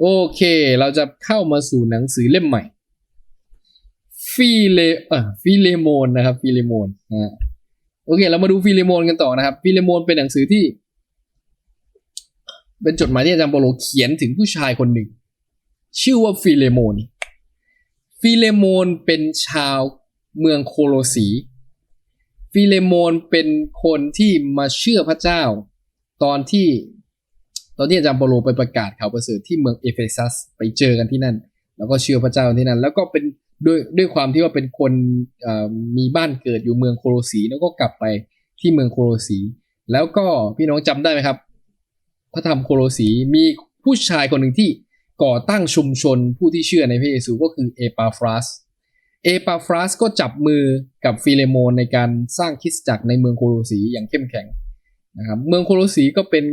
โอเค เราจะเข้ามาสู่หนังสือเล่มใหม่ ฟิเลเอ่อฟิเลโมนนะครับฟิเลโมนอ่าโอเค เรามาดูฟิเลโมนกันต่อนะครับฟิเลโมนเป็นหนังสือที่ เป็นจดหมายที่อาจารย์เปโลเขียนถึงผู้ชายคนหนึ่ง ชื่อว่าฟิเลโมนฟิเลโมนเป็นชาวเมืองโคโลสี ฟิเลโมนเป็นคนที่มาเชื่อพระเจ้า ตอนที่ ตอนที่อาจารย์เปโลไปประกาศข่าวประเสริฐที่เมืองเอเฟซัสไปเจอกันที่นั่น แล้วก็เชื่อพระเจ้าที่นั่น แล้วก็เป็นด้วยด้วยความที่ว่าเป็นคนมีบ้านเกิดอยู่เมืองโคโลสีแล้วก็กลับไปที่เมืองโคโลสี แล้วก็พี่น้องจำได้ไหมครับ พระธรรมโคโลสีมีผู้ชายคนหนึ่งที่ก่อตั้งชุมชนผู้ที่เชื่อในพระเยซูก็คือเอปาฟรัสเอปาฟรัสก็จับมือกับฟิเลโมนในการสร้างคริสตจักรในเมืองโคโลสีอย่างเข้มแข็งนะครับเมืองโคโลสีก็เป็น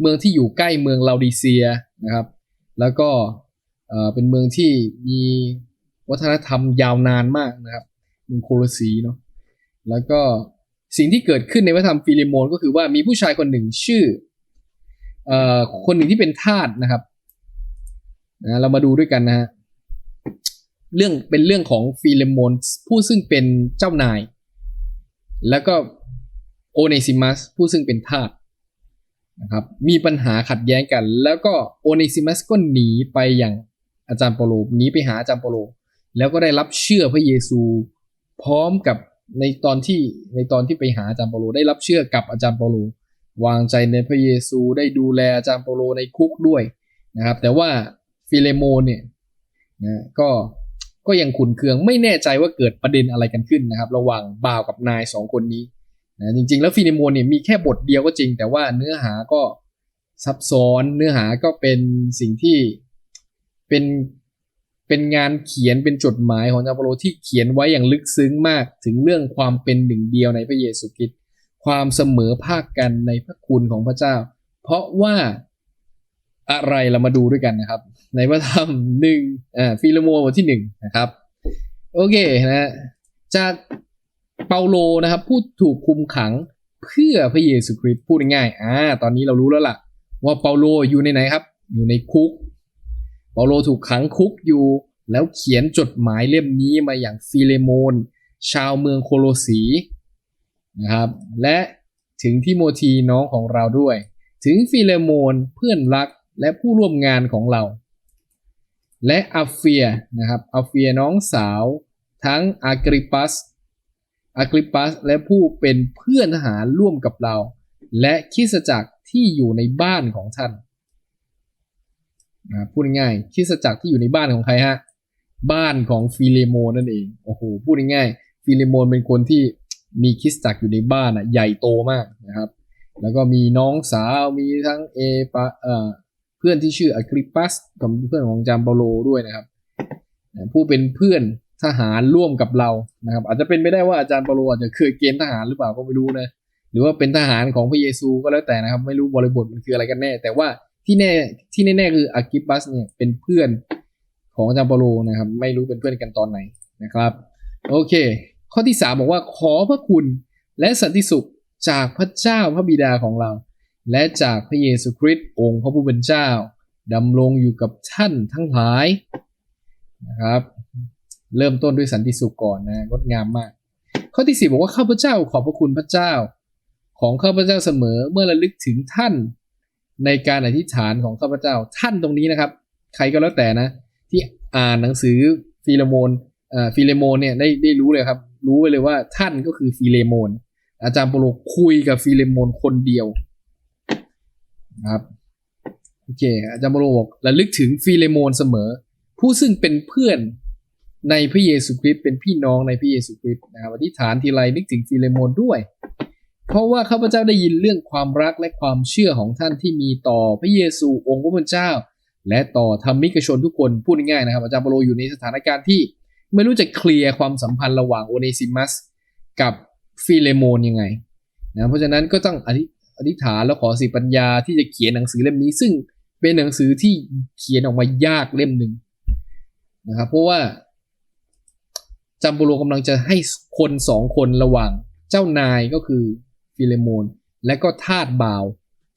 เมืองที่อยู่ใกล้เมืองลาวดิเซียนะครับ แล้วก็เป็นเมืองที่มีวัฒนธรรมยาวนานมากนะครับเมืองโคลสีเนาะแล้วก็สิ่งที่เกิดขึ้นในวัฒนธรรมฟิเลโมนก็คือว่ามีผู้ชายคนหนึ่งชื่อเอ่อคนหนึ่งที่เป็นทาสนะครับนะเรามาดูด้วยกันนะฮะเรื่องเป็นเรื่องของฟิเลโมนผู้ซึ่งเป็นเจ้านาย แล้วก็โอเนซิมัสผู้ซึ่งเป็นทาส นะครับมีปัญหาขัดแย้งกัน แล้วก็โอเนซิมัสก็หนีไปอย่างอาจารย์เปโลหนีไปหาอาจารย์เปโลแล้วก็ได้รับเชื่อพระเยซูพร้อมกับในตอนที่ในตอนที่ไปหาอาจารย์เปโลได้รับเชื่อกับอาจารย์เปโลวางใจในพระเยซูได้ดูแลอาจารย์เปโลในคุกด้วยนะครับ แต่ว่าฟิเลโมนเนี่ยนะก็ก็ยังขุนเคืองไม่แน่ใจว่าเกิดประเด็นอะไรกันขึ้นนะครับ ระหว่างบ่าวกับนายสองคนนี้ นะจริงๆ แล้วฟิเลโมนเนี่ยมีแค่บทเดียวก็จริง แต่ว่าเนื้อหาก็ซับซ้อนเนื้อหาก็เป็นสิ่งที่เป็นเป็นงานเขียนเป็นจดหมายของอาจารย์เปโลที่เขียนไว้อย่างลึกซึ้งมากถึงเรื่องความเป็นหนึ่งเดียวในพระเยซูคริสต์ความเสมอภาคกันในพระคุณของพระเจ้า เพราะว่าอะไรเรามาดูด้วยกันนะครับ ในพระธรรมหนึ่งอ่าฟิลโมบทที่หนึ่งนะครับ โอเคนะจาก เปาโลนะครับผู้ถูกคุมขังเพื่อพระเยซูคริสต์พูดง่ายๆอ่าตอนนี้เรารู้แล้วล่ะ ว่าเปาโลอยู่ในไหนครับ อยู่ในคุก เปาโลถูกขังคุกอยู่ แล้วเขียนจดหมายเล่มนี้มาอย่างฟิเลโมน ชาวเมืองโคโลสีนะครับ และถึงทิโมธีน้องของเราด้วย ถึงฟิเลโมนเพื่อนรักและผู้ร่วมงานของเรา และอาเฟียนะครับอาเฟียน้องสาว ทั้งอากริปัส อากริปัสและผู้เป็นเพื่อนทหารร่วมกับเรา และคิสจักรที่อยู่ในบ้านของท่านนะพูดง่ายๆคิสจักรที่อยู่ในบ้านของใครฮะ บ้านของฟิเลโมนนั่นเอง โอ้โห พูดง่ายๆฟิเลโมนเป็นคนที่มีคิสจักรอยู่ในบ้านอะ ใหญ่โตมากนะครับ แล้วก็มีน้องสาว มีทั้งเอปาเอ่อเพื่อนที่ชื่ออคริปัสกับเพื่อนของจามเปโลด้วยนะครับ ผู้เป็นเพื่อน ทหารร่วมกับเรานะครับ อาจจะเป็นไปได้ว่าอาจารย์เปาโลอาจจะเคยเกณฑ์ทหารหรือเปล่าก็ไม่รู้นะหรือว่าเป็นทหารของพระเยซูก็แล้วแต่นะครับ ไม่รู้บริบทมันคืออะไรกันแน่ แต่ว่าที่แน่ที่แน่ๆคืออากิปัสเนี่ยเป็นเพื่อนของอาจารย์เปาโลนะครับ ไม่รู้เป็นเพื่อนกันตอนไหนนะครับ โอเค ข้อที่สามบอกว่าขอพระคุณและสันติสุขจากพระเจ้าพระบิดาของเรา และจากพระเยซูคริสต์องค์พระผู้เป็นเจ้าดำรงอยู่กับท่านทั้งหลายนะครับ เริ่มต้นด้วยสันติสุขก่อนนะงดงามมาก ข้อที่สี่บอกว่าข้าพเจ้าขอบพระคุณพระเจ้า ของข้าพเจ้าเสมอเมื่อระลึกถึงท่านในการอธิษฐานของข้าพเจ้าท่านตรงนี้นะครับ ใครก็แล้วแต่นะ ที่อ่านหนังสือฟิโลโมนอ่าฟิเลโมนเนี่ยได้ได้รู้เลยครับ รู้ไปเลยว่าท่านก็คือฟิเลโมน อาจารย์โปโลคุยกับฟิเลโมนคนเดียวนะครับโอเคอาจารย์โปโลบอกระลึกถึงฟิเลโมนเสมอ ผู้ซึ่งเป็นเพื่อน ในพระเยซูคริสต์เป็นพี่น้องในพระเยซูคริสต์นะครับอธิษฐานทีไรนึกถึงฟิเลโมนด้วย เพราะว่าข้าพเจ้าได้ยินเรื่องความรักและความเชื่อของท่านที่มีต่อพระเยซูองค์พระผู้เป็นเจ้า และต่อธรรมิกชนทุกคนพูดง่ายๆนะครับ อาจารย์เปโลอยู่ในสถานการณ์ที่ไม่รู้จะเคลียร์ความสัมพันธ์ระหว่างโอเนซิมัสกับฟิเลโมนยังไงนะเพราะฉะนั้นก็ต้องอธิอธิษฐานแล้วขอสิปัญญาที่จะเขียนหนังสือเล่มนี้ ซึ่งเป็นหนังสือที่เขียนออกมายากเล่มหนึ่งนะครับเพราะว่า จำโปโลกำลังจะให้คนสองคนระหว่างเจ้านายก็คือฟิเลโมน และก็ทาสบ่าว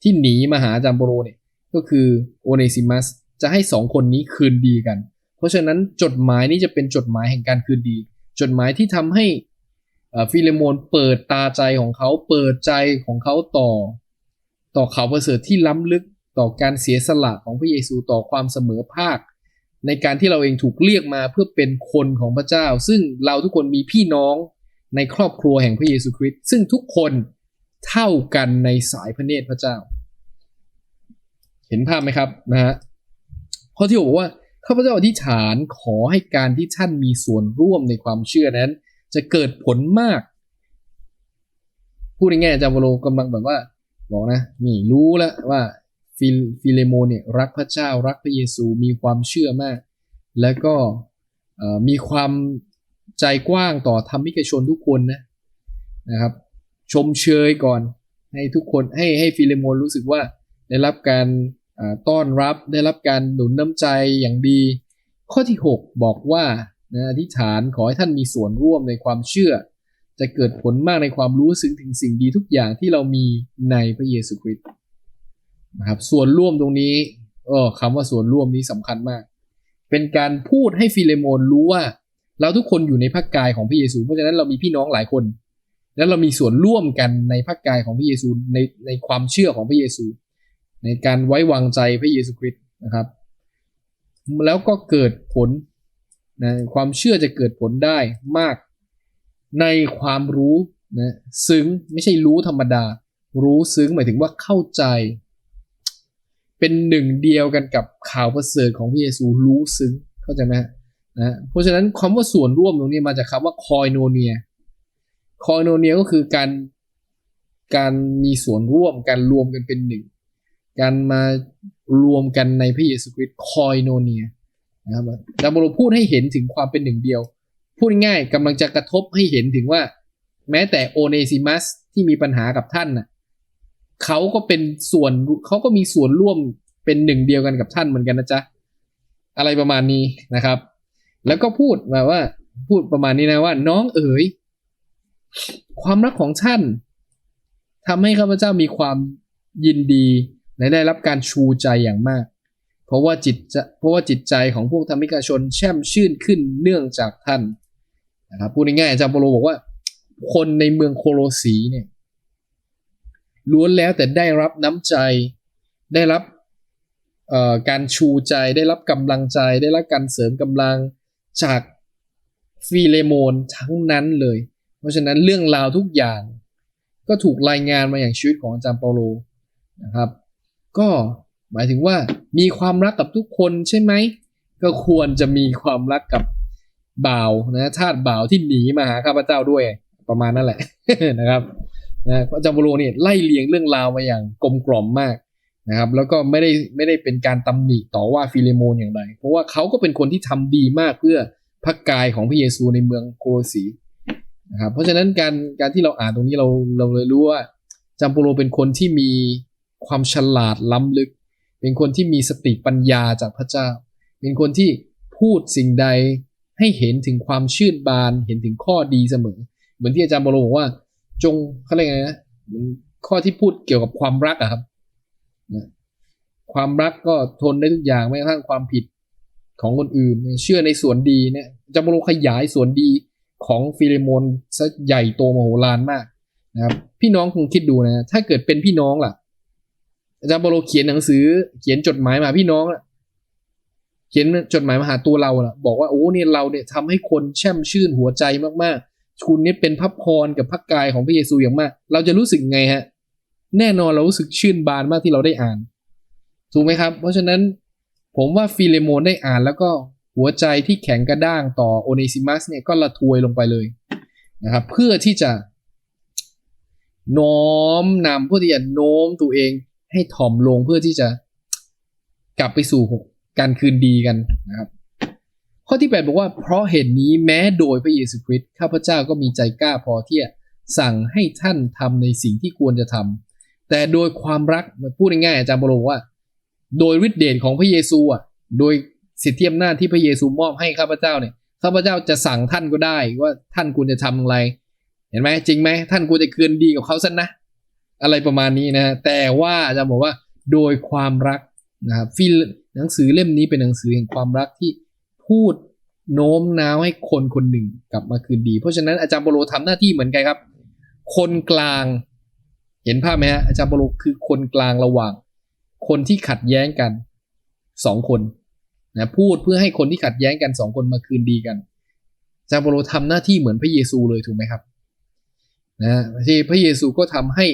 ที่หนีมาหาจำโปโลเนี่ยก็คือโอเนซิมัสจะให้สองคนนี้คืนดีกัน เพราะฉะนั้นจดหมายนี้จะเป็นจดหมายแห่งการคืนดี จดหมายที่ทำให้ฟิเลโมนเปิดตาใจของเขาเปิดใจของเขาต่อ ต่อข่าวประเสริฐที่ล้ำลึกต่อการเสียสละของพระเยซูต่อความเสมอภาค ในการที่เราเองถูกเรียกมาเพื่อเป็นคนของพระเจ้า ซึ่งเราทุกคนมีพี่น้องในครอบครัวแห่งพระเยซูคริสต์ซึ่งทุกคนเท่ากันในสายพระเนตรพระเจ้า เห็นภาพไหมครับนะฮะข้อที่บอกว่าข้าพเจ้าอธิษฐานขอให้การที่ท่านมีส่วนร่วมในความเชื่อนั้น จะเกิดผลมาก พูดง่ายๆอาจารย์วโรกำลังแบบว่า บอกนะนี่รู้แล้วว่า ฟิฟเลโมเนี่ยรักพระเจ้ารักพระเยซูมีความเชื่อมาก แล้วก็มีความใจกว้างต่อธรรมิกชนทุกคนนะนะครับ ชมเชยก่อนให้ทุกคนให้ให้ฟิเลโมนรู้สึกว่าได้รับการต้อนรับได้รับการหนุนน้ำใจอย่างดี ข้อที่ 6 บอกว่านะอธิษฐานขอให้ท่านมีส่วนร่วมในความเชื่อ จะเกิดผลมากในความรู้ซึ้งถึงสิ่งดีทุกอย่างที่เรามีในพระเยซูคริสต์ นะครับ ส่วนร่วมตรงนี้เออคำว่าส่วนร่วมนี้สำคัญมาก เป็นการพูดให้ฟิเลโมนรู้ว่า เราทุกคนอยู่ในพระกายของพระเยซู เพราะฉะนั้นเรามีพี่น้องหลายคน แล้วเรามีส่วนร่วมกันในพระกายของพระเยซูในในความเชื่อของพระเยซู ในการไว้วางใจพระเยซูคริสต์นะครับ แล้วก็เกิดผลนะความเชื่อจะเกิดผลได้มากในความรู้นะซึ้งไม่ใช่รู้ธรรมดา รู้ซึ้งหมายถึงว่าเข้าใจ เป็นหนึ่งเดียวกันกับข่าวประเสริฐของพระเยซูรู้ซึ้งเข้าใจไหมฮะนะเพราะฉะนั้นคำว่าส่วนร่วมตรงนี้มาจากคำว่าคอยโนเนียคอยโนเนียก็คือการการมีส่วนร่วมการรวมกันเป็นหนึ่งการมารวมกันในพระเยซูคริสต์คอยโนเนียนะครับดาโบโลพูดให้เห็นถึงความเป็นหนึ่งเดียว พูดง่ายๆกำลังจะกระทบให้เห็นถึงว่า แม้แต่โอเนซิมัสที่มีปัญหากับท่านน่ะ เขาก็เป็นส่วนเขาก็มีส่วนร่วมเป็นหนึ่งเดียวกันกับท่านเหมือนกันนะจ๊ะ อะไรประมาณนี้นะครับ แล้วก็พูดมาว่า พูดประมาณนี้นะว่า น้องเอ๋ย ความรักของท่านทำให้ข้าพเจ้ามีความยินดีและได้รับการชูใจอย่างมาก เพราะว่าจิตจะเพราะว่าจิตใจของพวกธรรมิกชนแช่มชื่นขึ้นเนื่องจากท่านนะครับพูดง่ายๆอาจารย์โปโลบอกว่า คนในเมืองโคโลสีเนี่ย ล้วนแล้วแต่ได้รับน้ำใจ ได้รับการชูใจได้รับกำลังใจ ได้รับการเสริมกำลังจากฟิเลโมนทั้งนั้นเลย เพราะฉะนั้นเรื่องราวทุกอย่าง ก็ถูกรายงานมาอย่างชีวิตของอาจารย์เปาโลนะครับ ก็หมายถึงว่ามีความรักกับทุกคนใช่ไหม ก็ควรจะมีความรักกับบ่าวนะทาสบ่าวที่หนีมาหาข้าพเจ้าด้วยประมาณนั่นแหละนะครับ นะอาจารย์เปาโลเนี่ยไล่เลียงเรื่องราวมาอย่างกลมกล่อมมากนะครับ แล้วก็ไม่ได้ไม่ได้เป็นการตำหนิต่อว่าฟิเลโมนอย่างไร เพราะว่าเขาก็เป็นคนที่ทำดีมากเพื่อพระกายของพระเยซูในเมืองโคลสีนะครับเพราะฉะนั้นการการที่เราอ่านตรงนี้เราเราเลยรู้ว่าจามโปโลเป็นคนที่มีความฉลาดล้ำลึก เป็นคนที่มีสติปัญญาจากพระเจ้า เป็นคนที่พูดสิ่งใดให้เห็นถึงความชื่นบาน เห็นถึงข้อดีเสมอ เหมือนที่อาจารย์เปโลบอกว่า จงเขาเรียกไงนะข้อที่พูดเกี่ยวกับความรักอะครับนะความรักก็ทนได้ทุกอย่างแม้กระทั่งความผิดของคนอื่น เชื่อในส่วนดีเนี่ยจารย์เปาโลขยายส่วนดีของฟิเลโมนซะใหญ่โตมโหฬารมากนะครับพี่น้องคงคิดดูนะ ถ้าเกิดเป็นพี่น้องล่ะอาจารย์เปาโลเขียนหนังสือ เขียนจดหมายมาพี่น้องล่ะ เขียนจดหมายมาหาตัวเราล่ะ บอกว่าโอ้เนี่ยเราเนี่ยทำให้คนแช่มชื่นหัวใจมากๆ คุณนี่เป็นพระพรกับพระกายของพระเยซูอย่างมาก เราจะรู้สึกไงฮะ แน่นอนเรารู้สึกชื่นบานมากที่เราได้อ่าน ถูกไหมครับ เพราะฉะนั้นผมว่าฟิเลโมนได้อ่านแล้วก็หัวใจที่แข็งกระด้างต่อโอเนซิมัสเนี่ยก็ละทวยลงไปเลยนะครับเพื่อที่จะโน้มนำเพื่อที่จะโน้มตัวเองให้ถ่อมลงเพื่อที่จะกลับไปสู่การคืนดีกันนะครับ ข้อที่ 8 บอกว่า เพราะเหตุนนี้แม้โดยพระเยซูคริสต์ข้าพเจ้าก็มีใจกล้าพอที่จะสั่งให้ท่านทำในสิ่งที่ควรจะทำแต่โดยความรักมันพูดง่ายๆอาจารย์บอลบอกว่า โดยฤทธิเดชของพระเยซูอะโดยสิทธิอำนาจที่พระเยซูมอบให้ข้าพเจ้าเนี่ยข้าพเจ้าจะสั่งท่านก็ได้ว่าท่านควรจะทำอะไร เห็นไหมจริงไหมท่านควรจะคืนดีกับเขาซะนะ อะไรประมาณนี้นะแต่ว่าอาจารย์บอกว่าโดยความรักนะครับฟิลหนังสือเล่มนี้เป็นหนังสือแห่งความรักที่ พูดโน้มน้าวให้คนคนหนึ่งกลับมาคืนดี เพราะฉะนั้นอาจารย์เปโลทำหน้าที่เหมือนกันครับ คนกลาง เห็นภาพไหมฮะอาจารย์เปโลคือคนกลางระหว่าง คนที่ขัดแย้งกันสองคนนะพูดเพื่อให้คนที่ขัดแย้งกันสองคนมาคืนดีกันอาจารย์เปโลทำหน้าที่เหมือนพระเยซูเลยถูกไหมครับนะที่พระเยซูก็ทำให้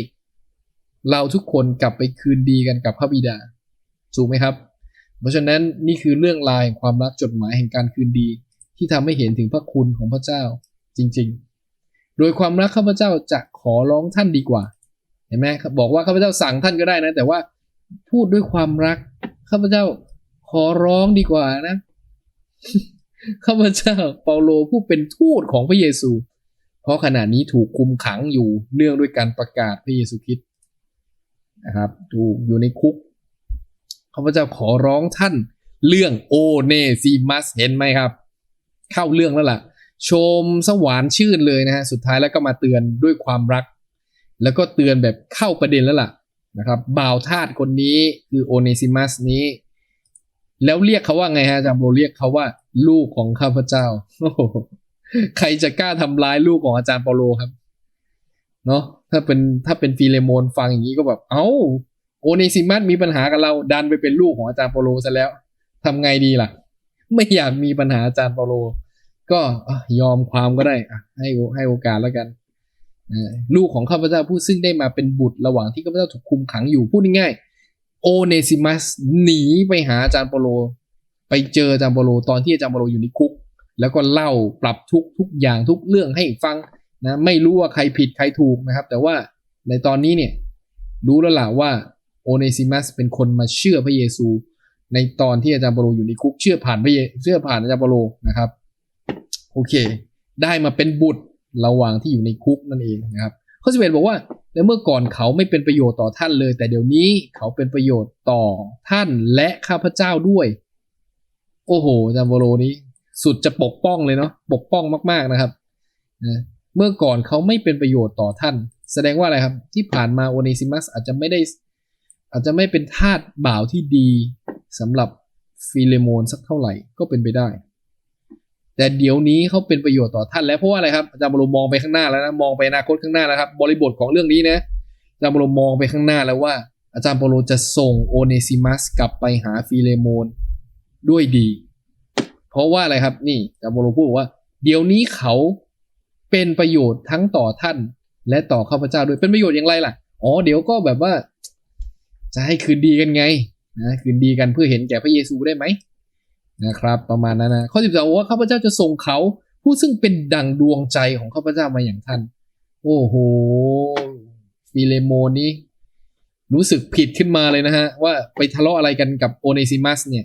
เราทุกคนกลับไปคืนดีกันกับพระบิดาถูกไหมครับ เพราะฉะนั้นนี่คือเรื่องราวแห่งความรักจดหมายแห่งการคืนดี ที่ทำให้เห็นถึงพระคุณของพระเจ้าจริง ๆ โดยความรักข้าพเจ้าจะขอร้องท่านดีกว่า เห็นไหมบอกว่าข้าพเจ้าสั่งท่านก็ได้นะ แต่ว่าพูดด้วยความรักข้าพเจ้าขอร้องดีกว่านะข้าพเจ้าเปาโลผู้เป็นทูตของพระเยซู เพราะขณะนี้ถูกคุมขังอยู่เนื่องด้วยการประกาศพระเยซูคริสต์นะครับ ถูกอยู่ในคุก ข้าพเจ้าขอร้องท่านเรื่องโอเนซิมัสเห็นไหมครับ เข้าเรื่องแล้วล่ะ ชมสวานชื่นเลยนะฮะสุดท้ายแล้วก็มาเตือนด้วยความรัก แล้วก็เตือนแบบเข้าประเด็นแล้วล่ะนะครับบ่าวทาสคนนี้คือโอเนซิมัสนี้ แล้วเรียกเขาว่าไงฮะอาจารย์โบเรียกเขาว่า ลูกของข้าพเจ้าใครจะกล้าทำร้ายลูกของอาจารย์เปาโลครับเนาะถ้าเป็นถ้าเป็นฟิเลโมนฟังอย่างนี้ก็แบบ เอ้า โอเนซิมัสมีปัญหากับเราดันไปเป็นลูกของอาจารย์เปโลซะแล้วทำไงดีล่ะ ไม่อยากมีปัญหาอาจารย์เปโล ก็ยอมความก็ได้ให้ให้โอกาสแล้วกันลูกของข้าพเจ้าผู้ซึ่งได้มาเป็นบุตรระหว่างที่ข้าพเจ้าถูกคุมขังอยู่พูดง่ายๆโอเนซิมัสหนีไปหาอาจารย์เปโล ไปเจออาจารย์เปโลตอนที่อาจารย์เปโลอยู่ในคุก แล้วก็เล่าปรับทุกทุกอย่างทุกเรื่องให้ฟังนะไม่รู้ว่าใครผิดใครถูกนะครับ แต่ว่าในตอนนี้เนี่ยรู้แล้วล่ะว่า โอเนซิมัสเป็นคนมาเชื่อพระเยซู ในตอนที่อาจารย์เปโลอยู่ในคุกเชื่อผ่านพระเยเชื่อผ่านอาจารย์เปโลนะครับโอเค ได้มาเป็นบุตรระหว่างที่อยู่ในคุกนั่นเองนะครับข้อสิบเอ็ดบอกว่าและเมื่อก่อนเขาไม่เป็นประโยชน์ต่อท่านเลย แต่เดี๋ยวนี้เขาเป็นประโยชน์ต่อท่านและข้าพเจ้าด้วย โอ้โหอาจารย์โบโลนี้สุดจะปกป้องเลยเนาะปกป้องมาก ๆนะครับนะเมื่อก่อนเขาไม่เป็นประโยชน์ต่อท่าน แสดงว่าอะไรครับ ที่ผ่านมาโอเนซิมัสอาจจะไม่ได้ อาจจะไม่เป็นทาสบ่าวที่ดีสำหรับฟิเลโมนสักเท่าไหร่ก็เป็นไปได้ แต่เดี๋ยวนี้เขาเป็นประโยชน์ต่อท่านแล้วเพราะว่าอะไรครับอาจารย์บรมมองไปข้างหน้าแล้วนะมองไปอนาคตข้างหน้าแล้วครับบริบทของเรื่องนี้นะอาจารย์บรมมองไปข้างหน้าแล้วว่า อาจารย์เปาโลจะส่งโอเนซิมัสกลับไปหาฟิเลโมนด้วยดี เพราะว่าอะไรครับนี่อาจารย์เปาโลพูดว่า เดี๋ยวนี้เขาเป็นประโยชน์ทั้งต่อท่านและต่อข้าพเจ้าด้วยเป็นประโยชน์อย่างไรล่ะอ๋อเดี๋ยวก็แบบว่า จะให้คืนดีกันไงนะคืนดีกันเพื่อเห็นแก่พระเยซูได้ไหมนะครับ ประมาณนั้นนะข้อสิบสองว่าข้าพเจ้าจะส่งเขาผู้ซึ่งเป็นดั่งดวงใจของข้าพเจ้ามาอย่างท่าน โอ้โหฟิเลโมนี้รู้สึกผิดขึ้นมาเลยนะฮะ ว่าไปทะเลาะอะไรกันกับโอเนซิมัสเนี่ย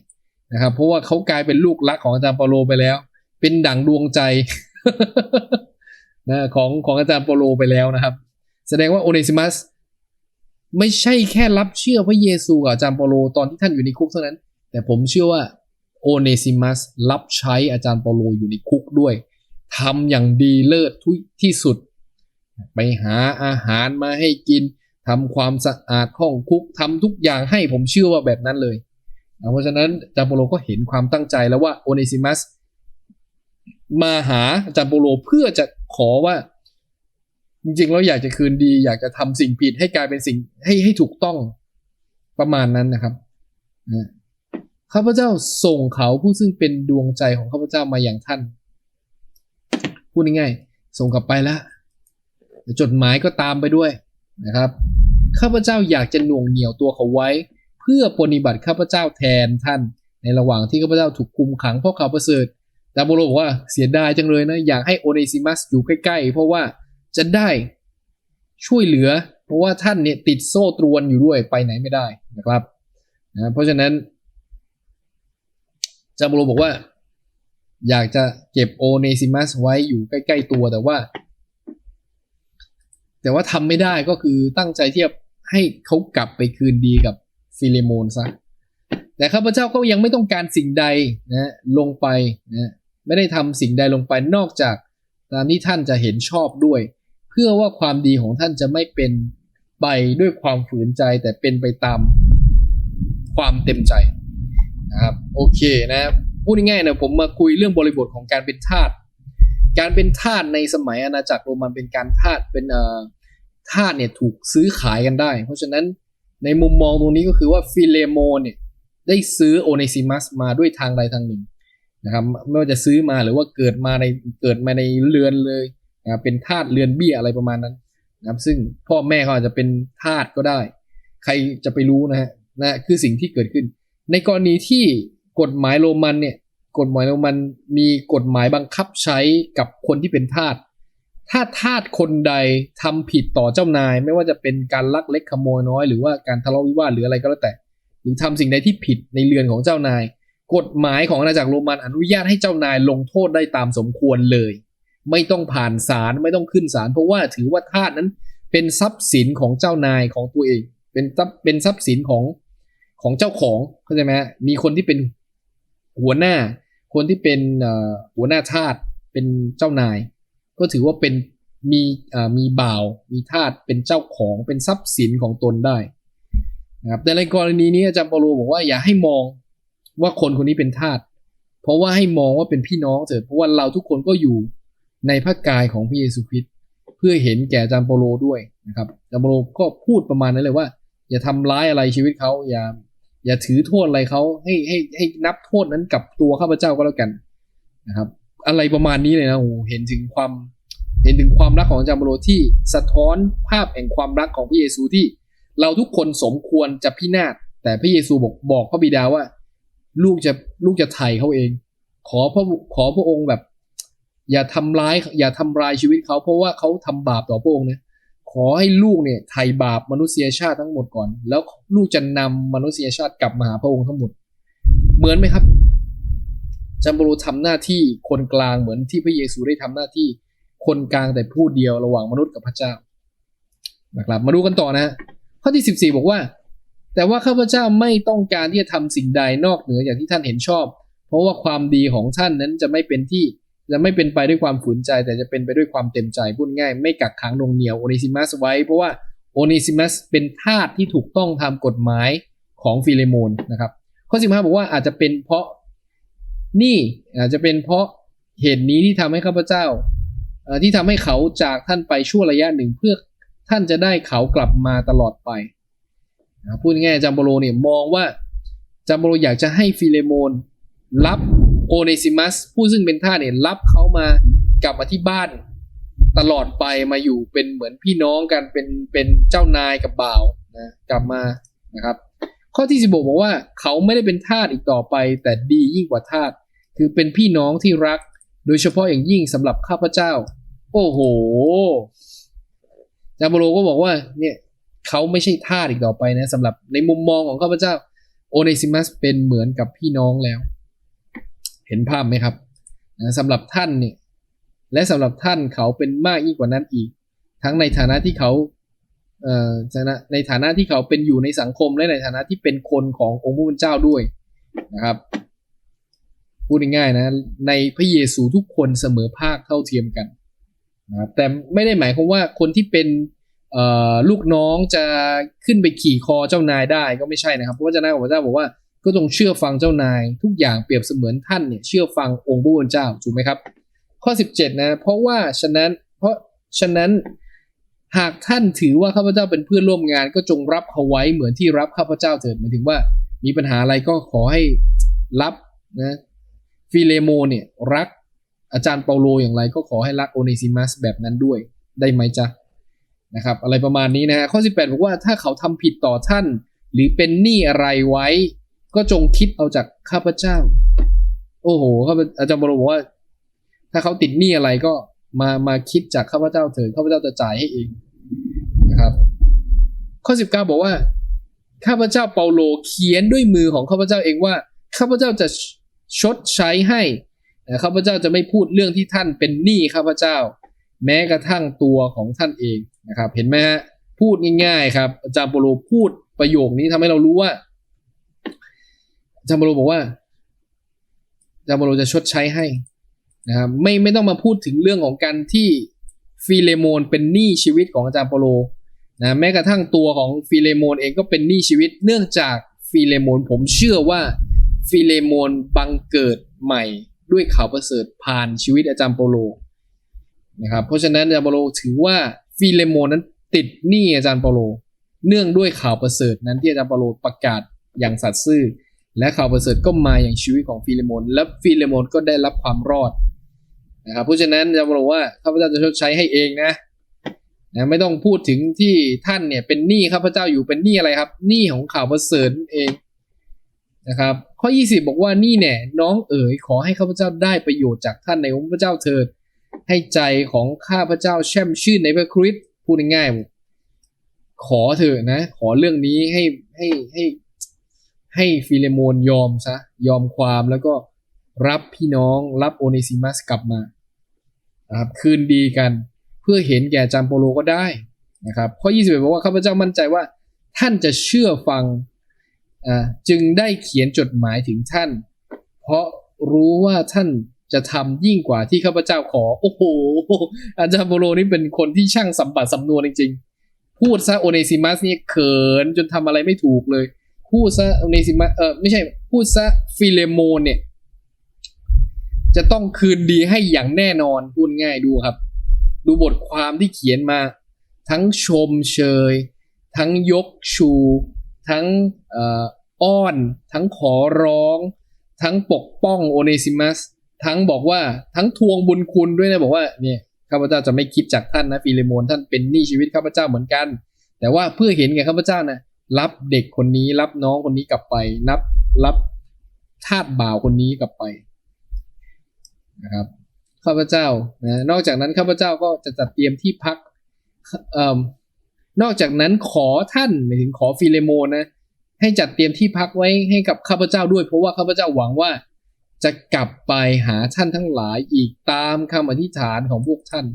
นะครับ เพราะว่าเขากลายเป็นลูกรักของอาจารย์เปาโลไปแล้ว เป็นดั่งดวงใจนะของของอาจารย์เปาโลไปแล้วนะครับ แสดงว่าโอเนซิมัส ไม่ใช่แค่รับเชื่อพระเยซูกับอาจารย์เปโลตอนที่ท่านอยู่ในคุกเท่านั้น แต่ผมเชื่อว่าโอเนซิมัสรับใช้อาจารย์เปโลอยู่ในคุกด้วยทำอย่างดีเลิศทุที่สุด ไปหาอาหารมาให้กินทำความสะอาดห้องคุกทำทุกอย่างให้ผมเชื่อว่าแบบนั้นเลยเพราะฉะนั้นอาจารย์เปโลก็เห็นความตั้งใจแล้วว่าโอเนซิมัสมาหาอาจารย์เปโลเพื่อจะขอว่า จริงๆแล้วอยากจะคืนดี อยากจะทำสิ่งผิดให้กลายเป็นสิ่งให้ให้ถูกต้องประมาณนั้นนะครับข้าพเจ้าส่งเขาผู้ซึ่งเป็นดวงใจของข้าพเจ้ามาอย่างท่าน พูดง่ายๆส่งกลับไปแล้วจดหมายก็ตามไปด้วยนะครับข้าพเจ้าอยากจะหน่วงเหนี่ยวตัวเขาไว้ เพื่อปฏิบัติข้าพเจ้าแทนท่าน ในระหว่างที่ข้าพเจ้าถูกคุมขังเพราะข่าวประเสริฐแต่โบโลบอกว่าเสียดายจังเลยนะอยากให้โอเนซิมัสอยู่ใกล้ๆ เพราะว่า จะได้ช่วยเหลือ เพราะว่าท่านเนี่ยติดโซ่ตรวนอยู่ด้วยไปไหนไม่ได้นะครับนะเพราะฉะนั้นจาโบโลบอกว่า อยากจะเก็บโอเนซิมัสไว้อยู่ใกล้ ๆ ตัวแต่ว่า แต่ว่าทำไม่ได้ก็คือตั้งใจที่จะให้เขากลับไปคืนดีกับฟิเลโมนซะแต่ข้าพเจ้าก็ยังไม่ต้องการสิ่งใดนะลงไปนะไม่ได้ทำสิ่งใดลงไปนอกจากตามที่ท่านจะเห็นชอบด้วย เพื่อว่าความดีของท่านจะไม่เป็นไปด้วยความฝืนใจแต่เป็นไปตามความเต็มใจนะครับโอเคนะพูดง่ายๆนะผมมาคุยเรื่องบริบทของการเป็นทาสการเป็นทาสในสมัยอาณาจักรโรมันเป็นการทาสเป็นเอ่อทาสเนี่ยถูกซื้อขายกันได้ เพราะฉะนั้นในมุมมองตรงนี้ก็คือว่าฟิเลโมนเนี่ยได้ซื้อโอเนซิมัสมาด้วยทางใดทางหนึ่งนะครับไม่ว่าจะซื้อมาหรือว่าเกิดมาในเกิดมาในเรือนเลย นะครับเป็นทาสเรือนเบี้ยอะไรประมาณนั้นนะครับซึ่งพ่อแม่เขาอาจจะเป็นทาสก็ได้ ใครจะไปรู้นะฮะนะคือสิ่งที่เกิดขึ้น ในกรณีที่กฎหมายโรมันเนี่ยกฎหมายโรมันมีกฎหมายบังคับใช้กับคนที่เป็นทาสถ้าทาสคนใดทำผิดต่อเจ้านาย ไม่ว่าจะเป็นการลักเล็กขโมยน้อย หรือว่าการทะเลาะวิวาทหรืออะไรก็แล้วแต่ หรือทำสิ่งใดที่ผิดในเรือนของเจ้านาย กฎหมายของอาณาจักรโรมันอนุญาตให้เจ้านายลงโทษได้ตามสมควรเลย ไม่ต้องผ่านศาลไม่ต้องขึ้นศาลเพราะว่าถือว่าทาสนั้นเป็นทรัพย์สินของเจ้านายของตัวเอง เป็นทรัพย์เป็นทรัพย์สินของของเจ้าของเข้าใจไหมมีคนที่เป็นหัวหน้า คนที่เป็นหัวหน้าทาสเป็นเจ้านาย ก็ถือว่าเป็นมีมีบ่าว มีทาสเป็นเจ้าของเป็นทรัพย์สินของตนได้นะครับแต่ในกรณีนี้อาจารย์เปาโลบอกว่าอย่าให้มองว่าคนคนนี้เป็นทาสเพราะว่าให้มองว่าเป็นพี่น้องเถิดเพราะว่าเราทุกคนก็อยู่ ในพระกายของพระเยซูคริสต์เพื่อเห็นแก่อาจารย์เปโลด้วยนะครับอาจารย์เปโลก็พูดประมาณนั้นเลยว่า อย่าทำร้ายอะไรชีวิตเขาอย่าอย่าถือโทษอะไรเขาให้ให้ให้นับโทษนั้นกับตัวข้าพเจ้าก็แล้วกันนะครับ อะไรประมาณนี้เลยนะโอ้เห็นถึงความเห็นถึงความรักของอาจารย์เปโลที่สะท้อนภาพแห่งความรักของพระเยซูที่ เราทุกคนสมควรจะพินาศแต่พระเยซูบอกบอกพระบิดาว่า ลูกจะลูกจะไถ่เขาเอง ขอพระขอพระองค์แบบ อย่าทำร้าย อย่าทำลายชีวิตเขาเพราะว่าเขาทำบาปต่อพระองค์เนี่ยขอให้ลูกเนี่ยไถ่บาปมนุษยชาติทั้งหมดก่อน แล้วลูกจะนำมนุษยชาติกลับมาหาพระองค์ทั้งหมด เหมือนไหมครับจัมโบโรทำหน้าที่คนกลางเหมือนที่พระเยซูได้ทำหน้าที่คนกลางแต่ผู้เดียวระหว่างมนุษย์กับพระเจ้านะครับมาดูกันต่อนะข้อที่ 14 บอกว่า แต่ว่าข้าพเจ้าไม่ต้องการที่จะทำสิ่งใดนอกเหนืออย่างที่ท่านเห็นชอบ เพราะว่าความดีของท่านนั้นจะไม่เป็นที่ จะไม่เป็นไปด้วยความฝืนใจ แต่จะเป็นไปด้วยความเต็มใจพูดง่าย ไม่กักขังนงเหนียวโอนิซิมัสไว้ เพราะว่าโอนิซิมัสเป็นทาสที่ถูกต้องตามกฎหมายของฟิเลโมนนะครับ ข้อ15บห้าบอกว่าอาจจะเป็นเพราะนี่อาจจะเป็นเพราะเหตุนี้ที่ทำให้ข้าพเจ้าที่ทำให้เขาจากท่านไปชั่วระยะหนึ่งเพื่อท่านจะได้เขากลับมาตลอดไปพูดง่ายจัมโบโรเนี่ยมองว่าจัมโบโรอยากจะให้ฟิเลโมนรับ โอเนซิมัสผู้ซึ่งเป็นท่าสเนี่ยรับเขามากลับมาที่บ้าน ตลอดไปมาอยู่เป็นเหมือนพี่น้องกันเป็นเป็นเจ้านายกับบ่าวนะกลับมานะครับ ข้อที่16บบอกว่าเขาไม่ได้เป็นทาสอีกต่อไป แต่ดียิ่งกว่าทาสคือเป็นพี่น้องที่รัก โดยเฉพาะอย่างยิ่งสำหรับข้าพเจ้า โอ้โหจาโบโลก็บอกว่าเนี่ยเขาไม่ใช่ทาสอีกต่อไปนะสำหรับในมุมมองของข้าพเจ้าโอเนซิมัสเป็นเหมือนกับพี่น้องแล้ว เห็นภาพไหมครับนะสำหรับท่านเนี่ยและสำหรับท่านเขาเป็นมากยิ่งกว่านั้นอีก ทั้งในฐานะที่เขาเอ่อในฐานะที่เขาเป็นอยู่ในสังคมและในฐานะที่เป็นคนขององค์พระผู้เป็นเจ้าด้วยนะครับพูดง่ายๆนะ ในพระเยซูทุกคนเสมอภาคเท่าเทียมกันนะครับแต่ไม่ได้หมายความว่าคนที่เป็นลูกน้องจะขึ้นไปขี่คอเจ้านายได้ก็ไม่ใช่นะครับเพราะว่าเจ้านายของพระเจ้าบอกว่า ก็ต้องเชื่อฟังเจ้านาย ทุกอย่างเปรียบเสมือนท่านเนี่ยเชื่อฟังองค์พระผู้เป็นเจ้าถูกไหมครับ ข้อ 17 นะ เพราะว่าฉะนั้นเพราะฉะนั้นหากท่านถือว่าข้าพเจ้าเป็นเพื่อนร่วมงาน ก็จงรับเขาไว้เหมือนที่รับข้าพเจ้าเถิดหมายถึงว่า มีปัญหาอะไรก็ขอให้รับนะฟิเลโมเนี่ยรักอาจารย์เปาโลอย่างไร ก็ขอให้รักโอเนซิมัสแบบนั้นด้วยได้ไหมจ๊ะนะครับอะไรประมาณนี้นะฮะข้อ 18 บอกว่าถ้าเขาทำผิดต่อท่าน หรือเป็นหนี้อะไรไว้ ก็จงคิดเอาจากข้าพเจ้า โอ้โหข้าพอาจารย์เปาโลบอกว่า ถ้าเขาติดหนี้อะไรก็มามาคิดจากข้าพเจ้าเถิดข้าพเจ้าจะจ่ายให้เองนะครับ ข้อ19บอกว่าข้าพเจ้าเปาโลเขียนด้วยมือของข้าพเจ้าเองว่าข้าพเจ้าจะชดใช้ให้แต่ข้าพเจ้าจะไม่พูดเรื่องที่ท่านเป็นหนี้ข้าพเจ้า แม้กระทั่งตัวของท่านเองนะครับ เห็นไหมฮะพูดง่ายๆครับอาจารย์เปาโลพูดประโยคนี้ทำให้เรารู้ว่า จารย์เปาโลบอกว่าอาจารย์เปาโลจะชดใช้ให้นะครับไม่ไม่ต้องมาพูดถึงเรื่องของการที่ฟิเลโมนเป็นหนี้ชีวิตของอาจารย์เปโลนะแม้กระทั่งตัวของฟิเลโมนเองก็เป็นหนี้ชีวิต เนื่องจากฟิเลโมนผมเชื่อว่าฟิเลโมนบังเกิดใหม่ด้วยข่าวประเสริฐผ่านชีวิตอาจารย์โปโลนะครับเพราะฉะนั้นอาจารย์โปโลถือว่าฟิเลโมนนั้นติดหนี้อาจารย์โปโล เนื่องด้วยข่าวประเสริฐนั้นที่อาจารย์เปโลประกาศอย่างสัตย์ซื่อ และข่าวประเสริฐก็มาอย่างชีวิตของฟิเลโมน และฟิเลโมนก็ได้รับความรอดนะครับเพราะฉะนั้นจารย์เปาโลว่าข้าพเจ้าจะชดใช้ให้เองนะนะไม่ต้องพูดถึงที่ท่านเนี่ยเป็นหนี้ข้าพเจ้าอยู่เป็นหนี้อะไรครับหนี้ของข่าวประเสริฐเองนะครับข้อ 20 บอกว่านี่แน่น้องเอ๋ยขอให้ข้าพเจ้าได้ประโยชน์จากท่านในองค์พระเจ้าเถิด ให้ใจของข้าพเจ้าแช่มชื่นในพระคริสต์พูดง่ายๆขอเถอะนะ ขอเรื่องนี้ให้ให้ให้ ให้ฟิเลโมนยอมซะ ยอมความแล้วก็รับพี่น้องรับโอเนซิมัสกลับมานะครับคืนดีกันเพื่อเห็นแก่จามโปโลก็ได้นะครับข้อ21บอกว่าข้าพเจ้ามั่นใจว่าท่านจะเชื่อฟังอ่าจึงได้เขียนจดหมายถึงท่าน เพราะรู้ว่าท่านจะทำยิ่งกว่าที่ข้าพเจ้าขอ โอ้โห อาจารย์โปโลนี่เป็นคนที่ช่างสัมบัติสำนวนจริงๆ พูดซะโอเนซิมัสเนี่ยเขินจนทำอะไรไม่ถูกเลย พูดซะโอเนซิมัสเออไม่ใช่พูดซะฟิเลโมนเนี่ย จะต้องคืนดีให้อย่างแน่นอนพูดง่ายดูครับ ดูบทความที่เขียนมา ทั้งชมเชย ทั้งยกชู ทั้งอ่ออ้อน ทั้งขอร้อง ทั้งปกป้องโอเนซิมัสทั้งบอกว่าทั้งทวงบุญคุณด้วยนะ บอกว่าเนี่ยข้าพเจ้าจะไม่คิดจากท่านนะฟิเลโมนท่านเป็นหนี้ชีวิตข้าพเจ้าเหมือนกัน แต่ว่าเพื่อเห็นแก่ข้าพเจ้านะ รับเด็กคนนี้ รับน้องคนนี้กลับไป รับรับทาสบ่าวคนนี้กลับไปนะครับข้าพเจ้านะนอกจากนั้นข้าพเจ้าก็จะจัดเตรียมที่พักเอ่อนอกจากนั้นขอท่านหมายถึงขอฟิเลโมนนะให้จัดเตรียมที่พักไว้ให้กับข้าพเจ้าด้วย เพราะว่าข้าพเจ้าหวังว่าจะกลับไปหาท่านทั้งหลายอีกตามคำอธิษฐานของพวกท่าน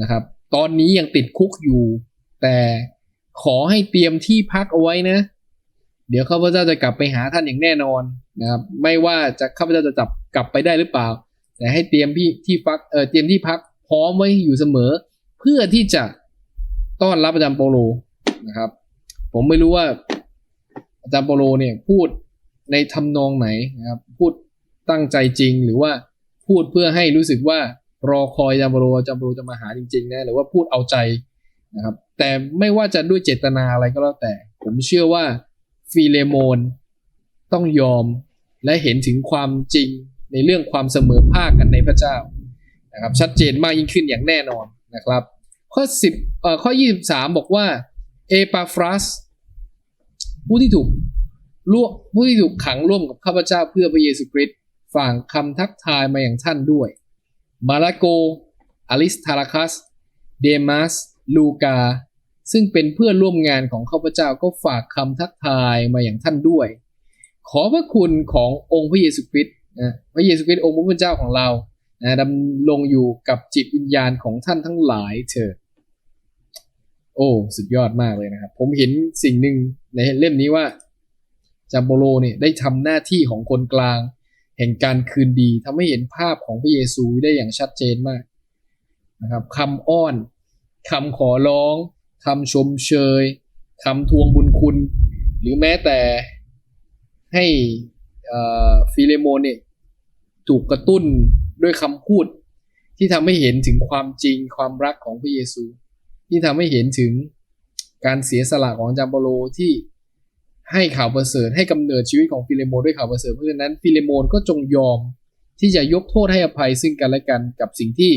นะครับ ตอนนี้ยังติดคุกอยู่ แต่ ขอให้เตรียมที่พักเอาไว้นะ เดี๋ยวข้าพเจ้าจะกลับไปหาท่านอย่างแน่นอนนะครับ ไม่ว่าจะข้าพเจ้าจะจับกลับไปได้หรือเปล่า แต่ให้เตรียมที่ที่พักเออเตรียมที่พักพร้อมไว้อยู่เสมอ เพื่อที่จะต้อนรับอาจารย์โปโลนะครับ ผมไม่รู้ว่าอาจารย์โปโลเนี่ยพูดในทำนองไหนนะครับ พูดตั้งใจจริงหรือว่าพูดเพื่อให้รู้สึกว่ารอคอยอาจารย์โปโลอาจารย์โปโลจะมาหาจริงๆนะหรือว่าพูดเอาใจ นะครับ แต่ไม่ว่าจะด้วยเจตนาอะไรก็แล้วแต่ ผมเชื่อว่าฟิเลโมนต้องยอมและเห็นถึงความจริงในเรื่องความเสมอภาคกันในพระเจ้านะครับ ชัดเจนมากยิ่งขึ้นอย่างแน่นอนนะครับ ข้อ10เอ่อข้อ 23 บอกว่าเอปาฟรัสผู้ที่ถูกร่วมผู้ที่ถูกขังร่วมกับข้าพเจ้าเพื่อพระเยซูคริสต์ฝากคำทักทายมาอย่างท่านด้วย มาราโกอลิสทาราคัส เดมัส ลูกา ซึ่งเป็นเพื่อนร่วมงานของข้าพเจ้าก็ฝากคำทักทายมาอย่างท่านด้วย ขอพระคุณขององค์พระเยซูคริสต์นะพระเยซูคริสต์องค์พระผู้เป็นเจ้าของเรานะดำลงอยู่กับจิตวิญญาณของท่านทั้งหลายเถิดโอ้สุดยอดมากเลยนะครับ ผมเห็นสิ่งหนึ่งในเล่มนี้ว่าจัมโบโลเนี่ยได้ทำหน้าที่ของคนกลาง แห่งการคืนดีทำให้เห็นภาพของพระเยซูได้อย่างชัดเจนมากนะครับคำอ้อน คำขอร้องคำชมเชยคำทวงบุญคุณ หรือแม้แต่ให้ฟิเลโมนเนี่ยถูกกระตุ้นด้วยคำพูด ที่ทำให้เห็นถึงความจริงความรักของพระเยซู ที่ทำให้เห็นถึงการเสียสละของจามโปโลที่ให้ข่าวประเสริฐให้กำเนิดชีวิตของฟิเลโมนด้วยข่าวประเสริฐเพราะฉะนั้นฟิเลโมนก็จงยอมที่จะยกโทษให้อภัยซึ่งกันและกันกับสิ่งที่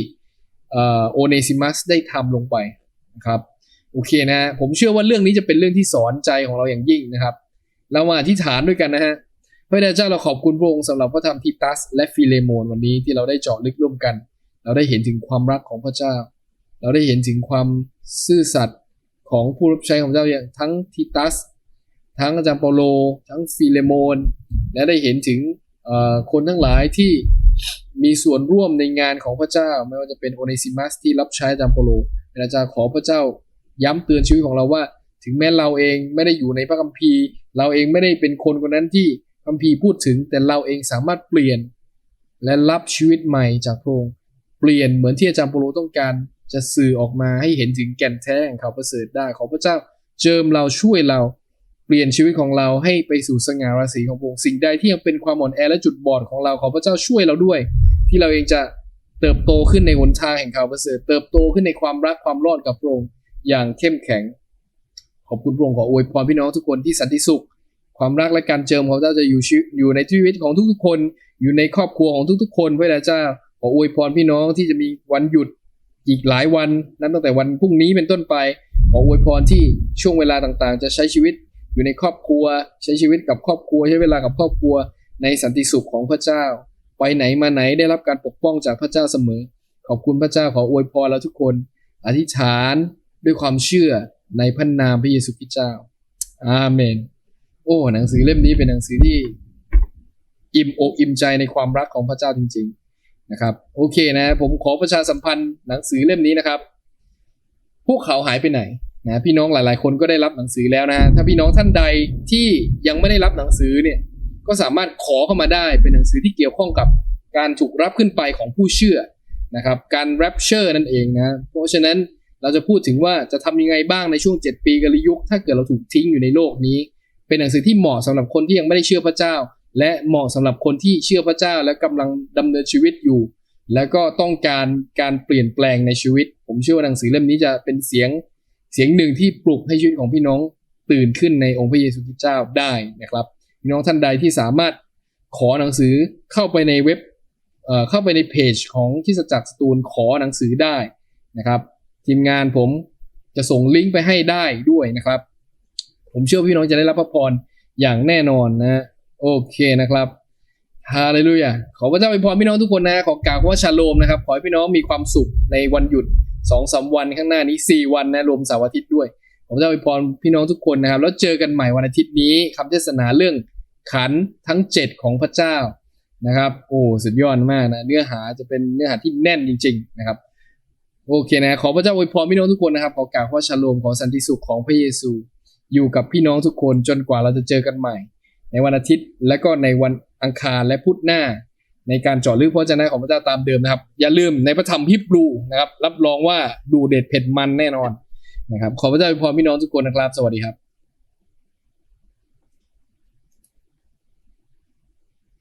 โอเนซิมัสได้ทำลงไปนะครับโอเคนะผมเชื่อว่าเรื่องนี้จะเป็นเรื่องที่สอนใจของเราอย่างยิ่งนะครับ เรามาอธิษฐานด้วยกันนะฮะพระเจ้าเราขอบคุณพระองค์สำหรับพระธรรมทิตัส และฟิเลโมนวันนี้ที่เราได้เจาะลึกร่วมกัน เราได้เห็นถึงความรักของพระเจ้า เราได้เห็นถึงความซื่อสัตย์ของผู้รับใช้ของเจ้าอย่างทั้งทิตัส ทั้งอาจารย์เปโล ทั้งฟิเลโมน และได้เห็นถึงคนทั้งหลายที่ มีส่วนร่วมในงานของพระเจ้า ไม่ว่าจะเป็นโอเนซิมัสที่รับใช้อาจารย์เปโลอาจารย์ขอพระเจ้าย้ำเตือนชีวิตของเราว่า ถึงแม้เราเองไม่ได้อยู่ในพระคัมภีร์ เราเองไม่ได้เป็นคนคนนั้นที่คัมภีร์พูดถึง แต่เราเองสามารถเปลี่ยน และรับชีวิตใหม่จากพระองค์เปลี่ยนเหมือนที่อาจารย์เปโลต้องการจะสื่อออกมาให้เห็นถึงแก่นแท้ของเขาประเสริฐได้ขอพระเจ้าเจิมเราช่วยเรา เปลี่ยนชีวิตของเราให้ไปสู่สง่าราศีของพระองค์สิ่งใดที่ยังเป็นความอ่อนแอและจุดบอดของเราขอพระเจ้าช่วยเราด้วย ที่เราเองจะเติบโตขึ้นในหนทางแห่งข่าวประเสริฐเติบโตขึ้นในความรักความรอดกับพระองค์อย่างเข้มแข็ง ขอบคุณพระองค์ขออวยพรพี่น้องทุกคนที่สันติสุข ความรักและการเจิมของพระเจ้าจะอยู่ชีวิตอยู่ในชีวิตของทุกๆ คน อยู่ในครอบครัวของทุกๆ คนพระเจ้าขออวยพรพี่น้องที่จะมีวันหยุดอีกหลายวันนับตั้งแต่วันพรุ่งนี้เป็นต้นไปขออวยพรที่ช่วงเวลาต่างๆ จะใช้ชีวิต อยู่ในครอบครัว ใช้ชีวิตกับครอบครัว ใช้เวลากับครอบครัว ในสันติสุขของพระเจ้า ไปไหนมาไหนได้รับการปกป้องจากพระเจ้าเสมอ ขอบคุณพระเจ้าขออวยพรเราทุกคน อธิษฐานด้วยความเชื่อในพระนามพระเยซูคริสต์เจ้า อาเมน โอ้ หนังสือเล่มนี้เป็นหนังสือที่ อิ่มอกอิ่มใจในความรักของพระเจ้าจริง ๆ นะครับ โอเคนะ ผมขอประชาสัมพันธ์หนังสือเล่มนี้นะครับ พวกเขาหายไปไหน นะพี่น้องหลาย ๆ คนก็ได้รับหนังสือแล้วนะ ถ้าพี่น้องท่านใดที่ยังไม่ได้รับหนังสือเนี่ยก็สามารถขอเข้ามาได้เป็นหนังสือที่เกี่ยวข้องกับการถูกรับขึ้นไปของผู้เชื่อนะครับ การ rapture นั่นเองนะ เพราะฉะนั้นเราจะพูดถึงว่าจะทำยังไงบ้างในช่วง 7 ปีกาลยุค ถ้าเกิดเราถูกทิ้งอยู่ในโลกนี้ เป็นหนังสือที่เหมาะสำหรับคนที่ยังไม่ได้เชื่อพระเจ้า และเหมาะสำหรับคนที่เชื่อพระเจ้า และกำลังดำเนินชีวิตอยู่ แล้วก็ต้องการการเปลี่ยนแปลงในชีวิต ผมเชื่อว่าหนังสือเล่มนี้จะเป็นเสียง เสียงหนึ่งที่ปลุกให้ชีวิตของพี่น้องตื่นขึ้นในองค์พระเยซูคริสต์เจ้าได้นะครับ พี่น้องท่านใดที่สามารถขอหนังสือเข้าไปในเว็บเเข้าไปในเพจของที่สจักรสตูลขอหนังสือได้นะครับทีมงานผมจะส่งลิงก์ไปให้ได้ด้วยนะครับ ผมเชื่อพี่น้องจะได้รับพระพรอย่างแน่นอนนะโอเคนะครับฮาเลลูยาขอพระเจ้าอวยพรพี่น้องทุกคนนะขอกล่าวว่าชาโลมนะครับ ขอให้พี่น้องมีความสุขในวันหยุด สองสามวันข้างหน้านี้สี่วันนะรวมเสาร์อาทิตย์ด้วยขอพระเจ้าอวยพรพี่น้องทุกคนนะครับ แล้วเจอกันใหม่วันอาทิตย์นี้คำเทศนาเรื่องขันทั้งเจ็ดของพระเจ้านะครับ โอ้สุดยอดมากนะเนื้อหาจะเป็นเนื้อหาที่แน่นจริง ๆ นะครับ โอเคนะ ขอพระเจ้าอวยพรพี่น้องทุกคนนะครับขอกล่าวว่าชโลมขอสันติสุขของพระเยซู อยู่กับพี่น้องทุกคนจนกว่าเราจะเจอกันใหม่ ในวันอาทิตย์และก็ในวันอังคารและพุธหน้า ในการเจาะลึกพระเจ้าของพระเจ้าตามเดิมนะครับ อย่าลืมในพระธรรมฮิบรูนะครับ รับรองว่าดูเด็ดเผ็ดมันแน่นอนนะครับขอพระเจ้าอวยพรพี่น้องทุกคนนะครับ สวัสดีครับ